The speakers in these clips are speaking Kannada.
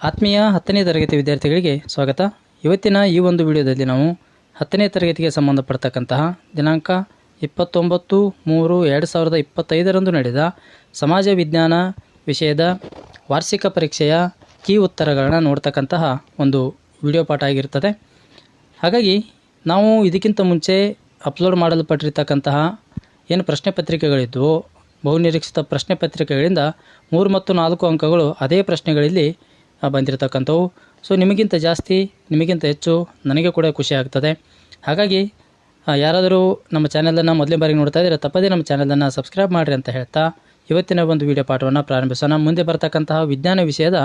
ಆತ್ಮೀಯ ಹತ್ತನೇ ತರಗತಿ ವಿದ್ಯಾರ್ಥಿಗಳಿಗೆ ಸ್ವಾಗತ. ಇವತ್ತಿನ ಈ ಒಂದು ವಿಡಿಯೋದಲ್ಲಿ ನಾವು ಹತ್ತನೇ ತರಗತಿಗೆ ಸಂಬಂಧಪಡ್ತಕ್ಕಂತಹ ದಿನಾಂಕ ಇಪ್ಪತ್ತೊಂಬತ್ತು ಮೂರು ಎರಡು ಸಾವಿರದ ಇಪ್ಪತ್ತೈದರಂದು ನಡೆದ ಸಮಾಜ ವಿಜ್ಞಾನ ವಿಷಯದ ವಾರ್ಷಿಕ ಪರೀಕ್ಷೆಯ ಕೀ ಉತ್ತರಗಳನ್ನು ನೋಡ್ತಕ್ಕಂತಹ ಒಂದು ವಿಡಿಯೋ ಪಾಠ ಆಗಿರ್ತದೆ. ಹಾಗಾಗಿ ನಾವು ಇದಕ್ಕಿಂತ ಮುಂಚೆ ಅಪ್ಲೋಡ್ ಮಾಡಲ್ಪಟ್ಟಿರ್ತಕ್ಕಂತಹ ಏನು ಪ್ರಶ್ನೆ ಪತ್ರಿಕೆಗಳಿದ್ವು ಬಹುನಿರೀಕ್ಷಿತ ಪ್ರಶ್ನೆ ಪತ್ರಿಕೆಗಳಿಂದ ಮೂರು ಮತ್ತು ನಾಲ್ಕು ಅಂಕಗಳು ಅದೇ ಪ್ರಶ್ನೆಗಳಲ್ಲಿ ಬಂದಿರತಕ್ಕಂಥವು. ಸೊ ನಿಮಗಿಂತ ಜಾಸ್ತಿ, ನಿಮಗಿಂತ ಹೆಚ್ಚು ನನಗೆ ಕೂಡ ಖುಷಿ ಆಗ್ತದೆ. ಹಾಗಾಗಿ ಯಾರಾದರೂ ನಮ್ಮ ಚಾನಲನ್ನು ಮೊದಲೇ ಬಾರಿಗೆ ನೋಡ್ತಾ ಇದ್ದರೆ, ತಪ್ಪದೇ ನಮ್ಮ ಚಾನಲನ್ನು ಸಬ್ಸ್ಕ್ರೈಬ್ ಮಾಡಿರಿ ಅಂತ ಹೇಳ್ತಾ ಇವತ್ತಿನ ಒಂದು ವಿಡಿಯೋ ಪಾಠವನ್ನು ಪ್ರಾರಂಭಿಸೋಣ. ಮುಂದೆ ಬರತಕ್ಕಂತಹ ವಿಜ್ಞಾನ ವಿಷಯದ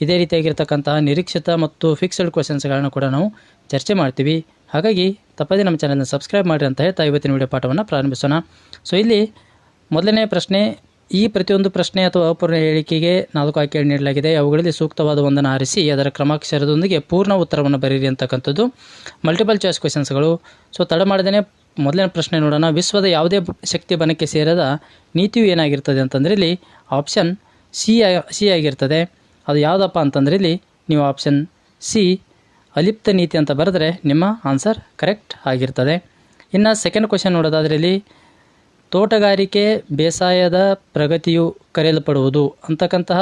ಇದೇ ರೀತಿಯಾಗಿರ್ತಕ್ಕಂತಹ ನಿರೀಕ್ಷಿತ ಮತ್ತು ಫಿಕ್ಸ್ಡ್ ಕ್ವಶನ್ಸ್ಗಳನ್ನು ಕೂಡ ನಾವು ಚರ್ಚೆ ಮಾಡ್ತೀವಿ. ಹಾಗಾಗಿ, ತಪ್ಪದೇ ನಮ್ಮ ಚಾನಲ್ನ ಸಬ್ಸ್ಕ್ರೈಬ್ ಮಾಡಿರಿ ಅಂತ ಹೇಳ್ತಾ ಇವತ್ತಿನ ವಿಡಿಯೋ ಪಾಠವನ್ನು ಪ್ರಾರಂಭಿಸೋಣ. ಸೊ ಇಲ್ಲಿ ಮೊದಲನೇ ಪ್ರಶ್ನೆ ಈ ಪ್ರತಿಯೊಂದು ಪ್ರಶ್ನೆ ಅಥವಾ ಅಪೂರ್ಣ ಹೇಳಿಕೆಗೆ ನಾಲ್ಕು ಆಯ್ಕೆಗಳು ನೀಡಲಾಗಿದೆ. ಅವುಗಳಲ್ಲಿ ಸೂಕ್ತವಾದ ಒಂದನ್ನು ಆರಿಸಿ, ಅದರ ಕ್ರಮಾಕ್ಷರದೊಂದಿಗೆ ಪೂರ್ಣ ಉತ್ತರವನ್ನು ಬರೀರಿ ಅಂತಕ್ಕಂಥದ್ದು. ಮಲ್ಟಿಪಲ್ ಚಾಯ್ಸ್ ಕ್ವೆಶನ್ಸ್ಗಳು ಸೊ ತಡ ಮಾಡದೇ ಮೊದಲನೇ ಪ್ರಶ್ನೆ ನೋಡೋಣ. ವಿಶ್ವದ ಯಾವುದೇ ಶಕ್ತಿ ಬನಕ್ಕೆ ಸೇರದ ನೀತಿಯು ಏನಾಗಿರ್ತದೆ ಅಂತಂದರೆ ಇಲ್ಲಿ ಆಪ್ಷನ್ ಸಿ ಸಿ ಆಗಿರ್ತದೆ. ಅದು ಯಾವುದಪ್ಪ ಅಂತಂದರೆ ಇಲ್ಲಿ ನೀವು ಆಪ್ಷನ್ ಸಿ ಅಲಿಪ್ತ ನೀತಿ ಅಂತ ಬರೆದ್ರೆ ನಿಮ್ಮ ಆನ್ಸರ್ ಕರೆಕ್ಟ್ ಆಗಿರ್ತದೆ. ಇನ್ನು ಸೆಕೆಂಡ್ ಕ್ವಶನ್ ನೋಡೋದಾದ್ರೆ ಇಲ್ಲಿ ತೋಟಗಾರಿಕೆ ಬೇಸಾಯದ ಪ್ರಗತಿಯು ಕರೆಯಲ್ಪಡುವುದು ಅಂತಕ್ಕಂತಹ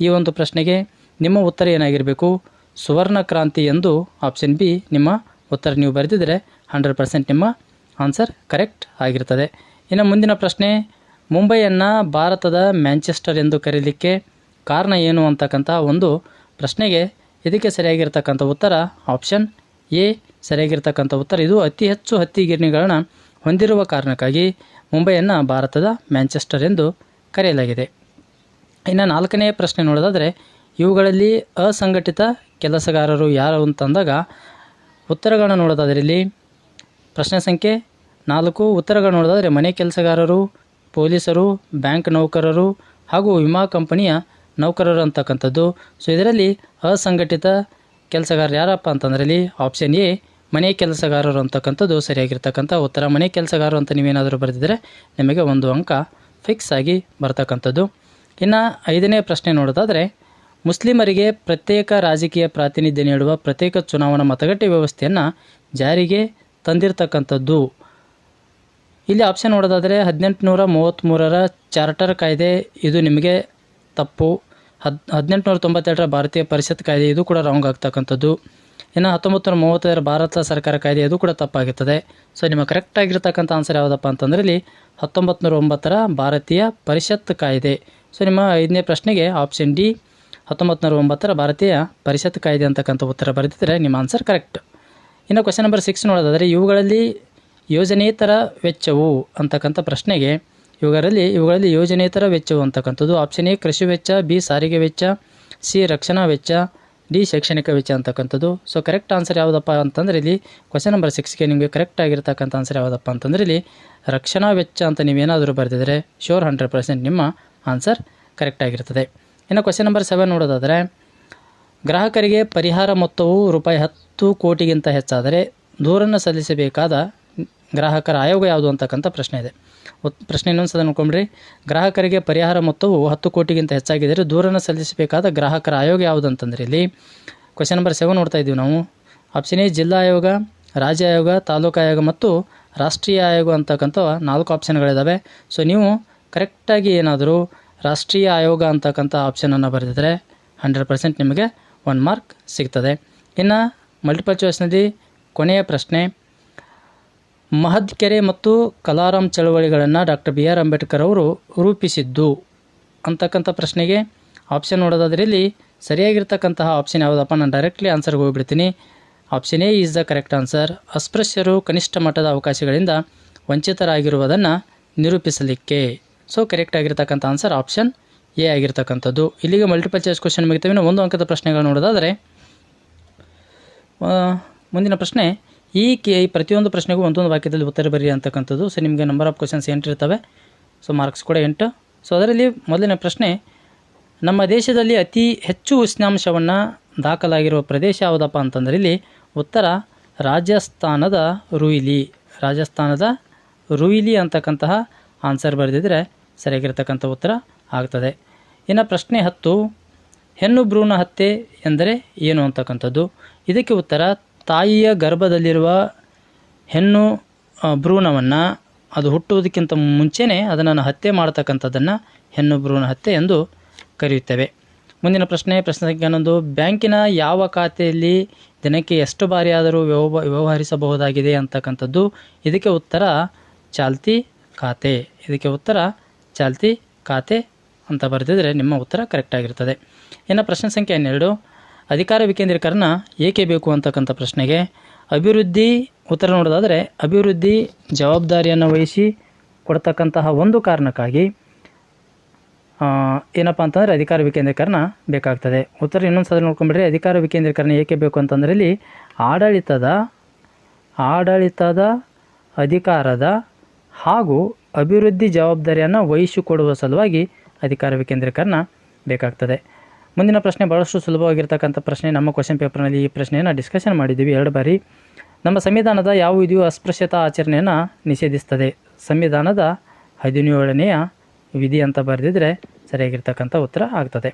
ಈ ಒಂದು ಪ್ರಶ್ನೆಗೆ ನಿಮ್ಮ ಉತ್ತರ ಏನಾಗಿರಬೇಕು? ಸುವರ್ಣ ಕ್ರಾಂತಿ ಎಂದು ಆಪ್ಷನ್ ಬಿ ನಿಮ್ಮ ಉತ್ತರ ನೀವು ಬರೆದಿದ್ದರೆ ಹಂಡ್ರೆಡ್ ಪರ್ಸೆಂಟ್ ನಿಮ್ಮ ಆನ್ಸರ್ ಕರೆಕ್ಟ್ ಆಗಿರ್ತದೆ. ಇನ್ನು ಮುಂದಿನ ಪ್ರಶ್ನೆ, ಮುಂಬೈಯನ್ನು ಭಾರತದ ಮ್ಯಾಂಚೆಸ್ಟರ್ ಎಂದು ಕರೀಲಿಕ್ಕೆ ಕಾರಣ ಏನು ಅಂತಕ್ಕಂಥ ಒಂದು ಪ್ರಶ್ನೆಗೆ ಇದಕ್ಕೆ ಸರಿಯಾಗಿರ್ತಕ್ಕಂಥ ಉತ್ತರ ಆಪ್ಷನ್ ಎ ಸರಿಯಾಗಿರ್ತಕ್ಕಂಥ ಉತ್ತರ ಇದು ಅತಿ ಹೆಚ್ಚು ಹತ್ತಿ ಗಿರಣಿಗಳನ್ನು ಹೊಂದಿರುವ ಕಾರಣಕ್ಕಾಗಿ ಮುಂಬೈಯನ್ನು ಭಾರತದ ಮ್ಯಾಂಚೆಸ್ಟರ್ ಎಂದು ಕರೆಯಲಾಗಿದೆ. ಇನ್ನು ನಾಲ್ಕನೇ ಪ್ರಶ್ನೆ ನೋಡೋದಾದರೆ, ಇವುಗಳಲ್ಲಿ ಅಸಂಘಟಿತ ಕೆಲಸಗಾರರು ಯಾರು ಅಂತಂದಾಗ ಉತ್ತರಗಳನ್ನು ನೋಡೋದಾದರೆ ಇಲ್ಲಿ ಪ್ರಶ್ನೆ ಸಂಖ್ಯೆ ನಾಲ್ಕು. ಉತ್ತರಗಳು ನೋಡೋದಾದರೆ ಮನೆ ಕೆಲಸಗಾರರು, ಪೊಲೀಸರು, ಬ್ಯಾಂಕ್ ನೌಕರರು ಹಾಗೂ ವಿಮಾ ಕಂಪನಿಯ ನೌಕರರು ಅಂತಕ್ಕಂಥದ್ದು. ಸೊ ಇದರಲ್ಲಿ ಅಸಂಘಟಿತ ಕೆಲಸಗಾರರು ಯಾರಪ್ಪ ಅಂತಂದರೆ ಆಪ್ಷನ್ ಎ ಮನೆ ಕೆಲಸಗಾರರು ಅಂತಕ್ಕಂಥದ್ದು ಸರಿಯಾಗಿರ್ತಕ್ಕಂಥ ಉತ್ತರ. ಮನೆ ಕೆಲಸಗಾರರು ಅಂತ ನೀವೇನಾದರೂ ಬರೆದಿದ್ದರೆ ನಿಮಗೆ ಒಂದು ಅಂಕ ಫಿಕ್ಸ್ ಆಗಿ ಬರ್ತಕ್ಕಂಥದ್ದು. ಇನ್ನು ಐದನೇ ಪ್ರಶ್ನೆ ನೋಡೋದಾದರೆ, ಮುಸ್ಲಿಮರಿಗೆ ಪ್ರತ್ಯೇಕ ರಾಜಕೀಯ ಪ್ರಾತಿನಿಧ್ಯ ನೀಡುವ ಪ್ರತ್ಯೇಕ ಚುನಾವಣಾ ಮತಗಟ್ಟೆ ವ್ಯವಸ್ಥೆಯನ್ನು ಜಾರಿಗೆ ತಂದಿರತಕ್ಕಂಥದ್ದು. ಇಲ್ಲಿ ಆಪ್ಷನ್ ನೋಡೋದಾದರೆ, ಹದಿನೆಂಟುನೂರ ಮೂವತ್ತ್ಮೂರರ ಚಾರ್ಟರ್ ಕಾಯ್ದೆ, ಇದು ನಿಮಗೆ ತಪ್ಪು. ಹದ್, ಹದಿನೆಂಟುನೂರ ತೊಂಬತ್ತೆರಡರ ಭಾರತೀಯ ಪರಿಷತ್ ಕಾಯ್ದೆ, ಇದು ಕೂಡ ರಾಂಗ್ ಆಗ್ತಕ್ಕಂಥದ್ದು. ಇನ್ನು ಹತ್ತೊಂಬತ್ತು ನೂರ ಮೂವತ್ತೈದರ ಭಾರತ ಸರ್ಕಾರ ಕಾಯ್ದೆ, ಅದು ಕೂಡ ತಪ್ಪಾಗುತ್ತದೆ. ಸೊ ನಿಮ್ಮ ಕರೆಕ್ಟ್ ಆಗಿರ್ತಕ್ಕಂಥ ಆನ್ಸರ್ ಯಾವುದಪ್ಪ ಅಂತಂದ್ರೆ ಇಲ್ಲಿ ಹತ್ತೊಂಬತ್ತು ನೂರ ಒಂಬತ್ತರ ಭಾರತೀಯ ಪರಿಷತ್ ಕಾಯ್ದೆ. ಸೊ ನಿಮ್ಮ ಐದನೇ ಪ್ರಶ್ನೆಗೆ ಆಪ್ಷನ್ ಡಿ ಹತ್ತೊಂಬತ್ತು ನೂರ ಒಂಬತ್ತರ ಭಾರತೀಯ ಪರಿಷತ್ ಕಾಯ್ದೆ ಅಂತಕ್ಕಂಥ ಉತ್ತರ ಬರೆದಿದ್ದರೆ ನಿಮ್ಮ ಆನ್ಸರ್ ಕರೆಕ್ಟ್ ಇನ್ನು ಕ್ವಶನ್ ನಂಬರ್ ಸಿಕ್ಸ್ ನೋಡೋದಾದರೆ, ಇವುಗಳಲ್ಲಿ ಯೋಜನೇತರ ವೆಚ್ಚವು ಅಂತಕ್ಕಂಥ ಪ್ರಶ್ನೆಗೆ, ಇವುಗಳಲ್ಲಿ ಇವುಗಳಲ್ಲಿ ಯೋಜನೇತರ ವೆಚ್ಚವು ಅಂತಕ್ಕಂಥದ್ದು. ಆಪ್ಷನ್ ಎ ಕೃಷಿ ವೆಚ್ಚ ಬಿ ಸಾರಿಗೆ ವೆಚ್ಚ ಸಿ ರಕ್ಷಣಾ ವೆಚ್ಚ ಡಿ ಶೈಕ್ಷಣಿಕ ವೆಚ್ಚ ಅಂತಕ್ಕಂಥದ್ದು. ಸೊ ಕರೆಕ್ಟ್ ಆನ್ಸರ್ ಯಾವುದಪ್ಪ ಅಂತಂದರೆ ಇಲ್ಲಿ ಕ್ವಶನ್ ನಂಬರ್ ಸಿಕ್ಸ್ಗೆ ನಿಮಗೆ ಕರೆಕ್ಟ್ ಆಗಿರ್ತಕ್ಕಂಥ ಆನ್ಸರ್ ಯಾವುದಪ್ಪ ಅಂತಂದ್ರೆ ಇಲ್ಲಿ ರಕ್ಷಣಾ ವೆಚ್ಚ ಅಂತ ನೀವೇನಾದರೂ ಬರೆದಿದ್ರೆ ಶೋರ್ ಹಂಡ್ರೆಡ್ ಪರ್ಸೆಂಟ್ ನಿಮ್ಮ ಆನ್ಸರ್ ಕರೆಕ್ಟ್ ಆಗಿರ್ತದೆ. ಇನ್ನು ಕ್ವಶನ್ ನಂಬರ್ ಸೆವೆನ್ ನೋಡೋದಾದರೆ, ಗ್ರಾಹಕರಿಗೆ ಪರಿಹಾರ ಮೊತ್ತವು ರೂಪಾಯಿ ಹತ್ತು ಕೋಟಿಗಿಂತ ಹೆಚ್ಚಾದರೆ ದೂರನ್ನು ಸಲ್ಲಿಸಬೇಕಾದ ಗ್ರಾಹಕರ ಆಯೋಗ ಯಾವುದು ಅಂತಕ್ಕಂಥ ಪ್ರಶ್ನೆ ಇದೆ. ಪ್ರಶ್ನೆ ಇನ್ನೊಂದು ಸದ ನೋಡ್ಕೊಂಡ್ರಿ ಗ್ರಾಹಕರಿಗೆ ಪರಿಹಾರ ಮೊತ್ತವು ಹತ್ತು ಕೋಟಿಗಿಂತ ಹೆಚ್ಚಾಗಿದ್ದರೆ ದೂರನ್ನು ಸಲ್ಲಿಸಬೇಕಾದ ಗ್ರಾಹಕರ ಆಯೋಗ ಯಾವುದು ಅಂತಂದ್ರೆ ಇಲ್ಲಿ ಕ್ವಶನ್ ನಂಬರ್ ಸೆವೆನ್ ನೋಡ್ತಾ ಇದ್ದೀವಿ ನಾವು. ಆಪ್ಷನ್ ಎ ಜಿಲ್ಲಾ ಆಯೋಗ, ರಾಜ್ಯ ಆಯೋಗ, ತಾಲೂಕು ಆಯೋಗ ಮತ್ತು ರಾಷ್ಟ್ರೀಯ ಆಯೋಗ ಅಂತಕ್ಕಂಥ ನಾಲ್ಕು ಆಪ್ಷನ್ಗಳಿದ್ದಾವೆ ಸೊ ನೀವು ಕರೆಕ್ಟಾಗಿ ಏನಾದರೂ ರಾಷ್ಟ್ರೀಯ ಆಯೋಗ ಅಂತಕ್ಕಂಥ ಆಪ್ಷನನ್ನು ಬರೆದಿದ್ರೆ ಹಂಡ್ರೆಡ್ ಪರ್ಸೆಂಟ್ ನಿಮಗೆ ಒನ್ ಮಾರ್ಕ್ ಸಿಗ್ತದೆ. ಇನ್ನು ಮಲ್ಟಿಪಲ್ ಚಾಯ್ಸ್ನಲ್ಲಿ ಕೊನೆಯ ಪ್ರಶ್ನೆ ಮಹದ್ಕೆರೆ ಮತ್ತು ಕಲಾರಾಮ್ ಚಳವಳಿಗಳನ್ನು ಡಾಕ್ಟರ್ ಬಿ ಆರ್ ಅಂಬೇಡ್ಕರ್ ಅವರು ರೂಪಿಸಿದ್ದು. ಅಂತಕ್ಕಂಥ ಪ್ರಶ್ನೆಗೆ ಆಪ್ಷನ್ ನೋಡೋದಾದ್ರಲ್ಲಿ ಸರಿಯಾಗಿರ್ತಕ್ಕಂತಹ ಆಪ್ಷನ್ ಯಾವುದಪ್ಪ? ನಾನು ಡೈರೆಕ್ಟ್ಲಿ ಆನ್ಸರ್ಗೆ ಹೋಗ್ಬಿಡ್ತೀನಿ. Option A is the correct answer ಅಸ್ಪೃಶ್ಯರು ಕನಿಷ್ಠ ಮಟ್ಟದ ಅವಕಾಶಗಳಿಂದ ವಂಚಿತರಾಗಿರುವುದನ್ನು ನಿರೂಪಿಸಲಿಕ್ಕೆ. ಸೊ ಕರೆಕ್ಟ್ ಆಗಿರ್ತಕ್ಕಂಥ ಆನ್ಸರ್ ಆಪ್ಷನ್ ಎ ಆಗಿರ್ತಕ್ಕಂಥದ್ದು. ಇಲ್ಲಿಗೆ ಮಲ್ಟಿಪಲ್ ಚಾಯ್ಸ್ ಕ್ವಶನ್ ಮುಗಿತೀವಿ. ಒಂದು ಅಂಕದ ಪ್ರಶ್ನೆಗಳು ನೋಡೋದಾದರೆ ಮುಂದಿನ ಪ್ರಶ್ನೆ ಈ ಕೆ ಪ್ರತಿಯೊಂದು ಪ್ರಶ್ನೆಗೂ ಒಂದೊಂದು ವಾಕ್ಯದಲ್ಲಿ ಉತ್ತರ ಬರೀ ಅಂತಕ್ಕಂಥದ್ದು. ಸೊ ನಿಮಗೆ ನಂಬರ್ ಆಫ್ ಕ್ವಶನ್ಸ್ ಎಂಟು ಇರ್ತವೆ. ಸೊ ಮಾರ್ಕ್ಸ್ ಕೂಡ ಎಂಟು. ಸೊ ಅದರಲ್ಲಿ ಮೊದಲನೇ ಪ್ರಶ್ನೆ, ನಮ್ಮ ದೇಶದಲ್ಲಿ ಅತಿ ಹೆಚ್ಚು ಉಷ್ಣಾಂಶವನ್ನು ದಾಖಲಾಗಿರುವ ಪ್ರದೇಶ ಯಾವುದಪ್ಪ ಅಂತಂದರೆ ಇಲ್ಲಿ ಉತ್ತರ ರಾಜಸ್ಥಾನದ ರುಯಿಲಿ. ರಾಜಸ್ಥಾನದ ರುಯಿಲಿ ಅಂತಕ್ಕಂತಹ ಆನ್ಸರ್ ಬರೆದಿದ್ರೆ ಸರಿಯಾಗಿರ್ತಕ್ಕಂಥ ಉತ್ತರ ಆಗ್ತದೆ. ಇನ್ನು ಪ್ರಶ್ನೆ ಹತ್ತು, ಹೆಣ್ಣು ಭ್ರೂಣ ಹತ್ಯೆ ಎಂದರೆ ಏನು ಅಂತಕ್ಕಂಥದ್ದು? ಇದಕ್ಕೆ ಉತ್ತರ ತಾಯಿಯ ಗರ್ಭದಲ್ಲಿರುವ ಹೆಣ್ಣು ಭ್ರೂಣವನ್ನು ಅದು ಹುಟ್ಟುವುದಕ್ಕಿಂತ ಮುಂಚೆನೇ ಅದನ್ನು ಹತ್ಯೆ ಮಾಡತಕ್ಕಂಥದ್ದನ್ನು ಹೆಣ್ಣು ಭ್ರೂಣ ಹತ್ಯೆ ಎಂದು ಕರೆಯುತ್ತೇವೆ. ಮುಂದಿನ ಪ್ರಶ್ನೆ ಪ್ರಶ್ನೆ ಸಂಖ್ಯೆ ಹನ್ನೊಂದು. ಬ್ಯಾಂಕಿನ ಯಾವ ಖಾತೆಯಲ್ಲಿ ದಿನಕ್ಕೆ ಎಷ್ಟು ಬಾರಿ ಆದರೂ ವ್ಯವ ವ್ಯವಹರಿಸಬಹುದಾಗಿದೆ ಅಂತಕ್ಕಂಥದ್ದು. ಇದಕ್ಕೆ ಉತ್ತರ, ಚಾಲ್ತಿ ಖಾತೆ. ಇದಕ್ಕೆ ಉತ್ತರ, ಚಾಲ್ತಿ ಖಾತೆ ಅಂತ ಬರೆದಿದ್ರೆ ನಿಮ್ಮ ಉತ್ತರ ಕರೆಕ್ಟ್ ಆಗಿರ್ತದೆ. ಇನ್ನು ಪ್ರಶ್ನೆ ಸಂಖ್ಯೆ ಹನ್ನೆರಡು. ಅಧಿಕಾರ ವಿಕೇಂದ್ರೀಕರಣ ಏಕೆ ಬೇಕು ಅಂತಕ್ಕಂಥ ಪ್ರಶ್ನೆಗೆ ಅಭಿವೃದ್ಧಿ ಉತ್ತರ ನೋಡೋದಾದರೆ ಅಭಿವೃದ್ಧಿ ಜವಾಬ್ದಾರಿಯನ್ನು ವಹಿಸಿ ಕೊಡ್ತಕ್ಕಂತಹ ಒಂದು ಕಾರಣಕ್ಕಾಗಿ ಏನಪ್ಪ ಅಂತಂದರೆ ಅಧಿಕಾರ ವಿಕೇಂದ್ರೀಕರಣ ಬೇಕಾಗ್ತದೆ. ಉತ್ತರ ಇನ್ನೊಂದು ಸಲ ನೋಡ್ಕೊಂಬಿಡ್ರಿ ಅಧಿಕಾರ ವಿಕೇಂದ್ರೀಕರಣ ಏಕೆ ಬೇಕು ಅಂತಂದ್ರೆ ಇಲ್ಲಿ ಆಡಳಿತದ ಆಡಳಿತದ ಅಧಿಕಾರದ ಹಾಗೂ ಅಭಿವೃದ್ಧಿ ಜವಾಬ್ದಾರಿಯನ್ನು ವಹಿಸಿಕೊಡುವ ಸಲುವಾಗಿ ಅಧಿಕಾರ ವಿಕೇಂದ್ರೀಕರಣ ಬೇಕಾಗ್ತದೆ. ಮುಂದಿನ ಪ್ರಶ್ನೆ ಭಾಳಷ್ಟು ಸುಲಭವಾಗಿರ್ತಕ್ಕಂಥ ಪ್ರಶ್ನೆ. ನಮ್ಮ ಕ್ವಶನ್ ಪೇಪರ್ನಲ್ಲಿ ಈ ಪ್ರಶ್ನೆಯನ್ನು ಡಿಸ್ಕಷನ್ ಮಾಡಿದ್ದೀವಿ. ಎರಡು ಬಾರಿ. ನಮ್ಮ ಸಂವಿಧಾನದ ಯಾವ ವಿಧಿಯು ಅಸ್ಪೃಶ್ಯತಾ ಆಚರಣೆಯನ್ನು ನಿಷೇಧಿಸ್ತದೆ? ಸಂವಿಧಾನದ ಹದಿನೇಳನೆಯ ವಿಧಿ ಅಂತ ಬರೆದಿದ್ರೆ ಸರಿಯಾಗಿರ್ತಕ್ಕಂಥ ಉತ್ತರ ಆಗ್ತದೆ.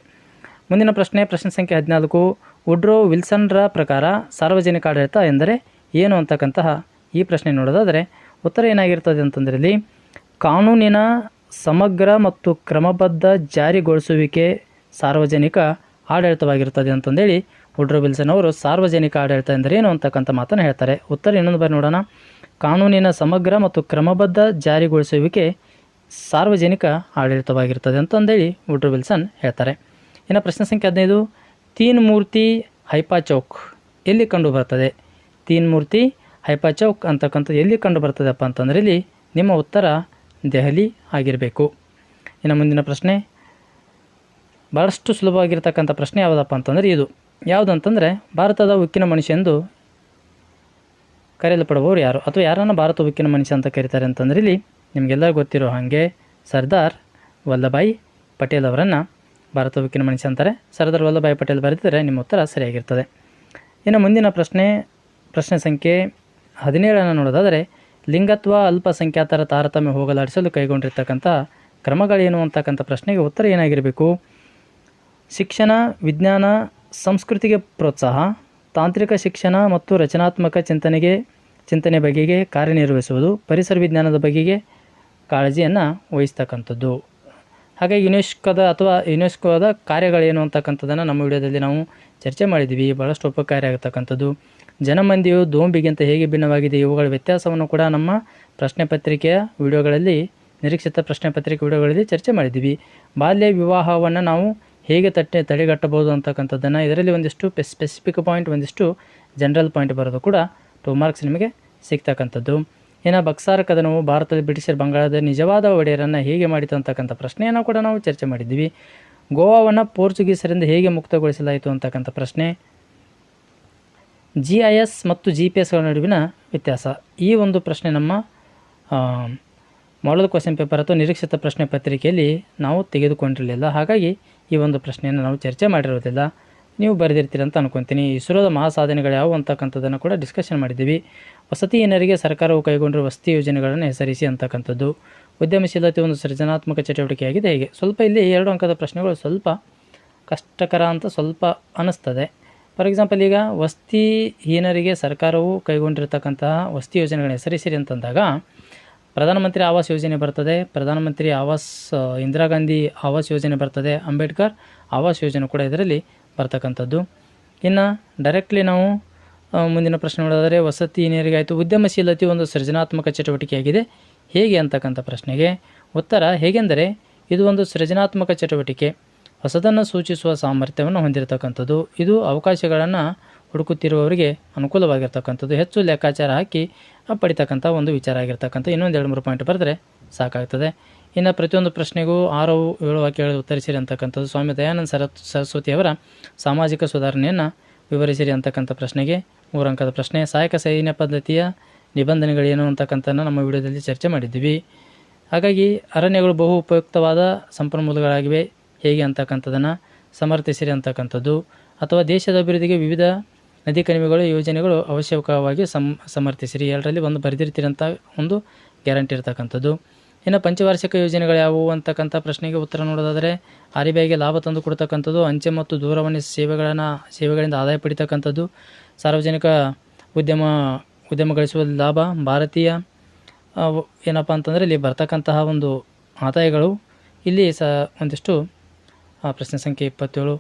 ಮುಂದಿನ ಪ್ರಶ್ನೆ ಪ್ರಶ್ನೆ ಸಂಖ್ಯೆ ಹದಿನಾಲ್ಕು. ಉಡ್ರೋ ವಿಲ್ಸನ್ರ ಪ್ರಕಾರ ಸಾರ್ವಜನಿಕ ಆಡಳಿತ ಎಂದರೆ ಏನು ಅಂತಕ್ಕಂತಹ ಈ ಪ್ರಶ್ನೆ ನೋಡೋದಾದರೆ, ಉತ್ತರ ಏನಾಗಿರ್ತದೆ ಅಂತಂದ್ರೆ ಕಾನೂನಿನ ಸಮಗ್ರ ಮತ್ತು ಕ್ರಮಬದ್ಧ ಜಾರಿಗೊಳಿಸುವಿಕೆ ಸಾರ್ವಜನಿಕ ಆಡಳಿತವಾಗಿರುತ್ತದೆ ಅಂತಂದೇಳಿ ವುಡ್ರೋ ವಿಲ್ಸನ್ ಅವರು ಸಾರ್ವಜನಿಕ ಆಡಳಿತ ಎಂದರೇನು ಅಂತಕ್ಕಂಥ ಮಾತನ್ನು ಹೇಳ್ತಾರೆ. ಉತ್ತರ ಇನ್ನೊಂದು ಬಾರಿ ನೋಡೋಣ. ಕಾನೂನಿನ ಸಮಗ್ರ ಮತ್ತು ಕ್ರಮಬದ್ಧ ಜಾರಿಗೊಳಿಸುವಿಕೆ ಸಾರ್ವಜನಿಕ ಆಡಳಿತವಾಗಿರ್ತದೆ ಅಂತಂದೇಳಿ ವುಡ್ರೋ ವಿಲ್ಸನ್ ಹೇಳ್ತಾರೆ. ಇನ್ನು ಪ್ರಶ್ನೆ ಸಂಖ್ಯೆ ಹದಿನೈದು. ತೀನ್ ಮೂರ್ತಿ ಹೈಪಾ ಚೌಕ್ ಎಲ್ಲಿ ಕಂಡು ಬರ್ತದೆ ತೀನ್ ಮೂರ್ತಿ ಹೈಪಾ ಚೌಕ್ ಅಂತಕ್ಕಂಥದ್ದು ಎಲ್ಲಿ ಕಂಡು ಬರ್ತದಪ್ಪ ಅಂತಂದ್ರೆ ಇಲ್ಲಿ ನಿಮ್ಮ ಉತ್ತರ ದೆಹಲಿ ಆಗಿರಬೇಕು. ಇನ್ನು ಮುಂದಿನ ಪ್ರಶ್ನೆ. ಭಾಳಷ್ಟು ಸುಲಭವಾಗಿರ್ತಕ್ಕಂಥ ಪ್ರಶ್ನೆ ಯಾವುದಪ್ಪ ಅಂತಂದರೆ ಇದು. ಯಾವುದಂತಂದರೆ, ಭಾರತದ ಉಕ್ಕಿನ ಮನುಷ್ಯ ಎಂದು ಕರೆಯಲ್ಪಡುವವರು ಯಾರು? ಅಥವಾ ಯಾರನ್ನು ಭಾರತ ಉಕ್ಕಿನ ಮನುಷ್ಯ ಅಂತ ಕರೀತಾರೆ ಅಂತಂದ್ರೆ ಇಲ್ಲಿ ನಿಮಗೆಲ್ಲ ಗೊತ್ತಿರೋ ಹಾಗೆ ಸರ್ದಾರ್ ವಲ್ಲಭಾಯಿ ಪಟೇಲ್ ಅವರನ್ನು ಭಾರತ ಉಕ್ಕಿನ ಮನುಷ್ಯ ಅಂತಾರೆ. ಸರ್ದಾರ್ ವಲ್ಲಭಾಯಿ ಪಟೇಲ್ ಬರೆದಿದ್ದರೆ ನಿಮ್ಮ ಉತ್ತರ ಸರಿಯಾಗಿರ್ತದೆ. ಇನ್ನು ಮುಂದಿನ ಪ್ರಶ್ನೆ ಪ್ರಶ್ನೆ ಸಂಖ್ಯೆ ಹದಿನೇಳನ್ನು ನೋಡೋದಾದರೆ, ಲಿಂಗತ್ವ ಅಲ್ಪಸಂಖ್ಯಾತರ ತಾರತಮ್ಯ ಹೋಗಲಾಡಿಸಲು ಕೈಗೊಂಡಿರ್ತಕ್ಕಂಥ ಕ್ರಮಗಳೇನು ಅಂತಕ್ಕಂಥ ಪ್ರಶ್ನೆಗೆ ಉತ್ತರ ಏನಾಗಿರಬೇಕು? ಶಿಕ್ಷಣ, ವಿಜ್ಞಾನ, ಸಂಸ್ಕೃತಿಗೆ ಪ್ರೋತ್ಸಾಹ, ತಾಂತ್ರಿಕ ಶಿಕ್ಷಣ ಮತ್ತು ರಚನಾತ್ಮಕ ಚಿಂತನೆಗೆ, ಚಿಂತನೆ ಬಗೆಗೆ ಕಾರ್ಯನಿರ್ವಹಿಸುವುದು, ಪರಿಸರ ವಿಜ್ಞಾನದ ಬಗೆಗೆ ಕಾಳಜಿಯನ್ನು ವಹಿಸ್ತಕ್ಕಂಥದ್ದು. ಹಾಗೆ ಯುನೆಸ್ಕೋದ ಅಥವಾ ಯುನೆಸ್ಕೋದ ಕಾರ್ಯಗಳೇನು ಅಂತಕ್ಕಂಥದ್ದನ್ನು ನಮ್ಮ ವಿಡಿಯೋದಲ್ಲಿ ನಾವು ಚರ್ಚೆ ಮಾಡಿದ್ದೀವಿ ಭಾಳಷ್ಟು ಉಪಕಾರಿ ಆಗತಕ್ಕಂಥದ್ದು ಜನಮಂದಿಯು ದೋಂಬಿಗಿಂತ ಹೇಗೆ ಭಿನ್ನವಾಗಿದೆ ಇವುಗಳ ವ್ಯತ್ಯಾಸವನ್ನು ಕೂಡ ನಮ್ಮ ಪ್ರಶ್ನೆ ಪತ್ರಿಕೆಯ ವಿಡಿಯೋಗಳಲ್ಲಿ, ನಿರೀಕ್ಷಿತ ಪ್ರಶ್ನೆ ಪತ್ರಿಕೆ ವಿಡಿಯೋಗಳಲ್ಲಿ ಚರ್ಚೆ ಮಾಡಿದ್ದೀವಿ ಬಾಲ್ಯ ವಿವಾಹವನ್ನು ನಾವು ಹೇಗೆ ತಟ್ಟೆ ತಡೆಗಟ್ಟಬಹುದು ಅಂತಕ್ಕಂಥದ್ದನ್ನು ಇದರಲ್ಲಿ ಒಂದಿಷ್ಟು ಸ್ಪೆಸಿಫಿಕ್ ಪಾಯಿಂಟ್ ಒಂದಿಷ್ಟು ಜನರಲ್ ಪಾಯಿಂಟ್ ಬರೋದು ಕೂಡ ಟೂ ಮಾರ್ಕ್ಸ್ ನಿಮಗೆ ಸಿಗ್ತಕ್ಕಂಥದ್ದು. ಇನ್ನು ಬಕ್ಸಾರ ಕದನವು ಭಾರತದ ಬ್ರಿಟಿಷರ್ ಬಂಗಾಳದ ನಿಜವಾದ ಒಡೆಯರನ್ನು ಹೇಗೆ ಮಾಡಿತು ಅಂತಕ್ಕಂಥ ಪ್ರಶ್ನೆಯನ್ನು ಕೂಡ ನಾವು ಚರ್ಚೆ ಮಾಡಿದ್ದೀವಿ. ಗೋವಾವನ್ನು ಪೋರ್ಚುಗೀಸರಿಂದ ಹೇಗೆ ಮುಕ್ತಗೊಳಿಸಲಾಯಿತು ಅಂತಕ್ಕಂಥ ಪ್ರಶ್ನೆ. ಜಿ ಐ ಎಸ್ ಮತ್ತು ಜಿ ಪಿ ಎಸ್ಗಳ ನಡುವಿನ ವ್ಯತ್ಯಾಸ. ಈ ಒಂದು ಪ್ರಶ್ನೆ ನಮ್ಮ ಮಾಡಲ್ ಕ್ವಶನ್ ಪೇಪರ್ ಅಥವಾ ನಿರೀಕ್ಷಿತ ಪ್ರಶ್ನೆ ಪತ್ರಿಕೆಯಲ್ಲಿ ನಾವು ತೆಗೆದುಕೊಂಡಿರಲಿಲ್ಲ. ಹಾಗಾಗಿ ಈ ಒಂದು ಪ್ರಶ್ನೆಯನ್ನು ನಾವು ಚರ್ಚೆ ಮಾಡಿರೋದಿಲ್ಲ ನೀವು ಬರೆದಿರ್ತೀರ ಅಂತ ಅನ್ಕೊತೀನಿ. ಇಸ್ರೋದ ಮಹಾಸಾಧನೆಗಳು ಯಾವುವು ಅಂತಕ್ಕಂಥದ್ದನ್ನು ಕೂಡ ಡಿಸ್ಕಷನ್ ಮಾಡಿದ್ದೀವಿ. ವಸತಿಹೀನರಿಗೆ ಸರ್ಕಾರವು ಕೈಗೊಂಡಿರುವ ವಸತಿ ಯೋಜನೆಗಳನ್ನು ಹೆಸರಿಸಿ ಅಂತಕ್ಕಂಥದ್ದು. ಉದ್ಯಮಶೀಲತೆ ಒಂದು ಸೃಜನಾತ್ಮಕ ಚಟುವಟಿಕೆಯಾಗಿದೆ. ಹೇಗೆ ಸ್ವಲ್ಪ ಇಲ್ಲಿ ಎರಡು ಅಂಕದ ಪ್ರಶ್ನೆಗಳು ಸ್ವಲ್ಪ ಕಷ್ಟಕರ ಅಂತ ಸ್ವಲ್ಪ ಅನ್ನಿಸ್ತದೆ. ಫಾರ್ ಎಕ್ಸಾಂಪಲ್ ಈಗ ವಸತಿಹೀನರಿಗೆ ಸರ್ಕಾರವು ಕೈಗೊಂಡಿರ್ತಕ್ಕಂತಹ ವಸತಿ ಯೋಜನೆಗಳನ್ನ ಹೆಸರಿಸಿರಿ ಅಂತಂದಾಗ ಪ್ರಧಾನಮಂತ್ರಿ ಆವಾಸ್ ಯೋಜನೆ ಬರ್ತದೆ. ಪ್ರಧಾನಮಂತ್ರಿ ಆವಾಸ್ ಇಂದಿರಾ ಗಾಂಧಿ ಆವಾಸ್ ಯೋಜನೆ ಬರ್ತದೆ. ಅಂಬೇಡ್ಕರ್ ಆವಾಸ್ ಯೋಜನೆ ಕೂಡ ಇದರಲ್ಲಿ ಬರ್ತಕ್ಕಂಥದ್ದು. ಇನ್ನು ಡೈರೆಕ್ಟ್ಲಿ ನಾವು ಮುಂದಿನ ಪ್ರಶ್ನೆ ನೋಡೋದಾದರೆ, ವಸತಿ ಆಯಿತು ಉದ್ಯಮಶೀಲತೆ ಒಂದು ಸೃಜನಾತ್ಮಕ ಚಟುವಟಿಕೆಯಾಗಿದೆ. ಹೇಗೆ ಅಂತಕ್ಕಂಥ ಪ್ರಶ್ನೆಗೆ ಉತ್ತರ ಹೇಗೆಂದರೆ, ಇದು ಒಂದು ಸೃಜನಾತ್ಮಕ ಚಟುವಟಿಕೆ. ಹೊಸದನ್ನು ಸೂಚಿಸುವ ಸಾಮರ್ಥ್ಯವನ್ನು ಹೊಂದಿರತಕ್ಕಂಥದ್ದು. ಇದು ಅವಕಾಶಗಳನ್ನು ಹುಡುಕುತ್ತಿರುವವರಿಗೆ ಅನುಕೂಲವಾಗಿರ್ತಕ್ಕಂಥದ್ದು. ಹೆಚ್ಚು ಲೆಕ್ಕಾಚಾರ ಹಾಕಿ ಪಡಿತಕ್ಕಂಥ ಒಂದು ವಿಚಾರ ಆಗಿರ್ತಕ್ಕಂಥ ಇನ್ನೊಂದು ಎರಡು ಮೂರು ಪಾಯಿಂಟ್ ಬರೆದ್ರೆ ಸಾಕಾಗ್ತದೆ. ಇನ್ನು ಪ್ರತಿಯೊಂದು ಪ್ರಶ್ನೆಗೂ ಆರು, ಏಳು ವಾಕ್ಯಗಳು ಉತ್ತರಿಸಿರಿ ಅಂತಕ್ಕಂಥದ್ದು ಸ್ವಾಮಿ ದಯಾನಂದ ಸರ ಸರಸ್ವತಿಯವರ ಸಾಮಾಜಿಕ ಸುಧಾರಣೆಯನ್ನು ವಿವರಿಸಿರಿ ಅಂತಕ್ಕಂಥ ಪ್ರಶ್ನೆಗೆ ಮೂರು ಅಂಕದ ಪ್ರಶ್ನೆ, ಸಹಾಯಕ ಸೈನ್ಯ ಪದ್ಧತಿಯ ನಿಬಂಧನೆಗಳೇನು? ಅಂತಕ್ಕಂಥನ್ನು ನಮ್ಮ ವಿಡಿಯೋದಲ್ಲಿ ಚರ್ಚೆ ಮಾಡಿದ್ದೀವಿ. ಹಾಗಾಗಿ ಅರಣ್ಯಗಳು ಬಹು ಉಪಯುಕ್ತವಾದ ಸಂಪನ್ಮೂಲಗಳಾಗಿವೆ. ಹೇಗೆ ಅಂತಕ್ಕಂಥದ್ದನ್ನು ಸಮರ್ಥಿಸಿರಿ ಅಂತಕ್ಕಂಥದ್ದು ಅಥವಾ ದೇಶದ ಅಭಿವೃದ್ಧಿಗೆ ವಿವಿಧ ನದಿ ಕಣಿವೆಗಳು ಯೋಜನೆಗಳು ಅವಶ್ಯಕವಾಗಿ ಸಮ, ಸಮರ್ಥಿಸಿರಿ. ಎರಡರಲ್ಲಿ ಒಂದು ಬರೆದಿರ್ತೀರಂಥ ಒಂದು ಗ್ಯಾರಂಟಿ ಇರ್ತಕ್ಕಂಥದ್ದು. ಇನ್ನು ಪಂಚವಾರ್ಷಿಕ ಯೋಜನೆಗಳು ಯಾವುವು ಅಂತಕ್ಕಂಥ ಪ್ರಶ್ನೆಗೆ ಉತ್ತರ ನೋಡೋದಾದರೆ ಆರ್ ಬಿ ಐಗೆ ಲಾಭ ತಂದು ಕೊಡ್ತಕ್ಕಂಥದ್ದು, ಅಂಚೆ ಮತ್ತು ದೂರವಾಣಿ ಸೇವೆಗಳನ್ನು, ಸೇವೆಗಳಿಂದ ಆದಾಯ ಪಡಿತಕ್ಕಂಥದ್ದು, ಸಾರ್ವಜನಿಕ ಉದ್ಯಮ ಉದ್ಯಮ ಗಳಿಸುವ ಲಾಭ, ಭಾರತೀಯ ಏನಪ್ಪ ಅಂತಂದರೆ ಇಲ್ಲಿ ಬರ್ತಕ್ಕಂತಹ ಒಂದು ಆದಾಯಗಳು, ಇಲ್ಲಿ ಸ ಒಂದಿಷ್ಟು ಪ್ರಶ್ನೆ ಸಂಖ್ಯೆ ಇಪ್ಪತ್ತೇಳು.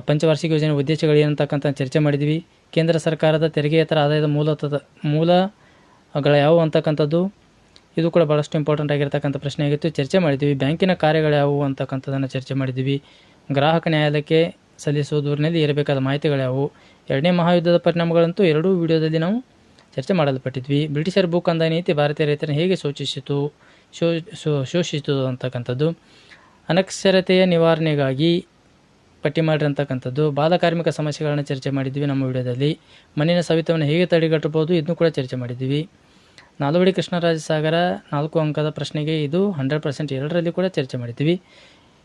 ಪಂಚವಾರ್ಷಿಕ ಯೋಜನೆ ಉದ್ದೇಶಗಳು ಏನಂತಕ್ಕಂಥ ಚರ್ಚೆ ಮಾಡಿದ್ವಿ. ಕೇಂದ್ರ ಸರ್ಕಾರದ ತೆರಿಗೆಯೇತರ ಆದಾಯದ ಮೂಲ ಮೂಲಗಳು ಯಾವುವು ಅಂತಕ್ಕಂಥದ್ದು? ಇದು ಕೂಡ ಭಾಳಷ್ಟು ಇಂಪಾರ್ಟೆಂಟ್ ಆಗಿರ್ತಕ್ಕಂಥ ಪ್ರಶ್ನೆ ಆಗಿತ್ತು. ಚರ್ಚೆ ಮಾಡಿದ್ವಿ. ಬ್ಯಾಂಕಿನ ಕಾರ್ಯಗಳು ಯಾವುವು ಅಂತಕ್ಕಂಥದ್ದನ್ನು ಚರ್ಚೆ ಮಾಡಿದ್ವಿ. ಗ್ರಾಹಕ ನ್ಯಾಯಾಲಯಕ್ಕೆ ಸಲ್ಲಿಸುವ ದೂರಿನಲ್ಲಿ ಇರಬೇಕಾದ ಮಾಹಿತಿಗಳು ಯಾವುವು ಎರಡನೇ ಮಹಾಯುದ್ಧದ ಪರಿಣಾಮಗಳಂತೂ ಎರಡೂ ವಿಡಿಯೋದಲ್ಲಿ ನಾವು ಚರ್ಚೆ ಮಾಡಲ್ಪಟ್ಟಿದ್ವಿ. ಬ್ರಿಟಿಷರ ಭೂಕಂದ ನೀತಿ ಭಾರತೀಯ ರೈತರನ್ನು ಹೇಗೆ ಶೋ, ಶೋ- ಶೋಷಿಸಿತು ಅಂತಕ್ಕಂಥದ್ದು. ಅನಕ್ಷರತೆಯ ನಿವಾರಣೆಗಾಗಿ ಪಟ್ಟಿ ಮಾಡಿರಿ ಅಂತಕ್ಕಂಥದ್ದು ಬಾಲ ಬಾಲಕಾರ್ಮಿಕ ಸಮಸ್ಯೆಗಳನ್ನು ಚರ್ಚೆ ಮಾಡಿದ್ವಿ ನಮ್ಮ ವಿಡಿಯೋದಲ್ಲಿ. ಮಣ್ಣಿನ ಸವಿತವನ್ನು ಹೇಗೆ ತಡೆಗಟ್ಟಬಹುದು ಇದನ್ನು ಕೂಡ ಚರ್ಚೆ ಮಾಡಿದ್ವಿ. ನಾಲ್ವಡಿ ಕೃಷ್ಣರಾಜ ಸಾಗರ ನಾಲ್ಕು ಅಂಕದ ಪ್ರಶ್ನೆಗೆ ಇದು ಹಂಡ್ರೆಡ್ ಪರ್ಸೆಂಟ್ ಎರಡರಲ್ಲಿ ಕೂಡ ಚರ್ಚೆ ಮಾಡಿದ್ವಿ.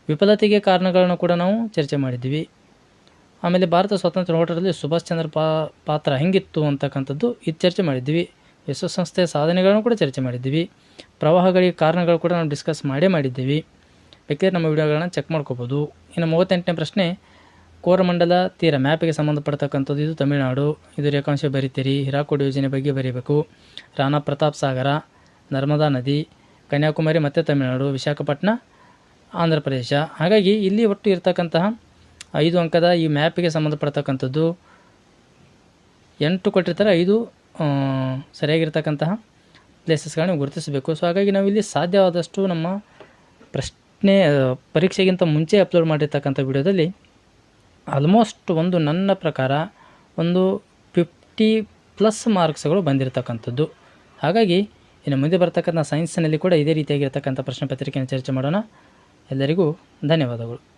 ವಿಫಲತೆಗೆ ಕಾರಣಗಳನ್ನು ಕೂಡ ನಾವು ಚರ್ಚೆ ಮಾಡಿದ್ವಿ. ಆಮೇಲೆ ಭಾರತ ಸ್ವಾತಂತ್ರ್ಯ ಹೋರಾಟದಲ್ಲಿ ಸುಭಾಷ್ ಚಂದ್ರ ಪಾತ್ರ ಹೆಂಗಿತ್ತು ಅಂತಕ್ಕಂಥದ್ದು ಇದು ಚರ್ಚೆ ಮಾಡಿದ್ವಿ. ವಿಶ್ವಸಂಸ್ಥೆಯ ಸಾಧನೆಗಳನ್ನು ಕೂಡ ಚರ್ಚೆ ಮಾಡಿದ್ವಿ. ಪ್ರವಾಹಗಳಿಗೆ ಕಾರಣಗಳು ಕೂಡ ನಾವು ಡಿಸ್ಕಸ್ ಮಾಡೇ ಮಾಡಿದ್ದೀವಿ. ಬೇಕಿದ್ರೆ ನಮ್ಮ ವಿಡಿಯೋಗಳನ್ನ ಚೆಕ್ ಮಾಡ್ಕೋಬೋದು? ಇನ್ನು ಮೂವತ್ತೆಂಟನೇ ಪ್ರಶ್ನೆ, ಕೋರಮಂಡಲ ತೀರ ಮ್ಯಾಪಿಗೆ ಸಂಬಂಧಪಡ್ತಕ್ಕಂಥದ್ದು ಇದು ತಮಿಳುನಾಡು. ಇದು ರೇಖಾಂಶ ಬರಿತೀರಿ. ಹಿರಾಕೋಡ್ ಯೋಜನೆ ಬಗ್ಗೆ ಬರೀಬೇಕು. ರಾಣಾ ಪ್ರತಾಪ್ ಸಾಗರ, ನರ್ಮದಾ ನದಿ, ಕನ್ಯಾಕುಮಾರಿ ಮತ್ತು ತಮಿಳುನಾಡು ವಿಶಾಖಪಟ್ಟಣ ಆಂಧ್ರ ಪ್ರದೇಶ ಹಾಗಾಗಿ ಇಲ್ಲಿ ಒಟ್ಟು ಇರತಕ್ಕಂತಹ ಐದು ಅಂಕದ ಈ ಮ್ಯಾಪಿಗೆ ಸಂಬಂಧಪಡ್ತಕ್ಕಂಥದ್ದು ಎಂಟು ಕೊಟ್ಟಿರ್ತಾರೆ. ಐದು ಸರಿಯಾಗಿರ್ತಕ್ಕಂತಹ ಪ್ಲೇಸಸ್ಗಳನ್ನ ಗುರುತಿಸಬೇಕು. ಸೊ ಹಾಗಾಗಿ ನಾವು ಇಲ್ಲಿ ಸಾಧ್ಯವಾದಷ್ಟು ನಮ್ಮ ಪ್ರಶ್ನೆ ಆ, ಪರೀಕ್ಷೆಗಿಂತ ಮುಂಚೆ ಅಪ್ಲೋಡ್ ಮಾಡಿರ್ತಕ್ಕಂಥ ವಿಡಿಯೋದಲ್ಲಿ ಆಲ್ಮೋಸ್ಟ್ ಒಂದು ನನ್ನ ಪ್ರಕಾರ ಒಂದು ಫಿಫ್ಟಿ ಪ್ಲಸ್ ಮಾರ್ಕ್ಸ್ಗಳು ಬಂದಿರತಕ್ಕಂಥದ್ದು. ಹಾಗಾಗಿ ಇನ್ನು ಮುಂದೆ ಬರ್ತಕ್ಕಂಥ ಸೈನ್ಸ್ನಲ್ಲಿ ಕೂಡ ಇದೇ ರೀತಿಯಾಗಿರ್ತಕ್ಕಂಥ ಪ್ರಶ್ನೆ ಪತ್ರಿಕೆಯನ್ನು ಚರ್ಚೆ ಮಾಡೋಣ. ಎಲ್ಲರಿಗೂ ಧನ್ಯವಾದಗಳು.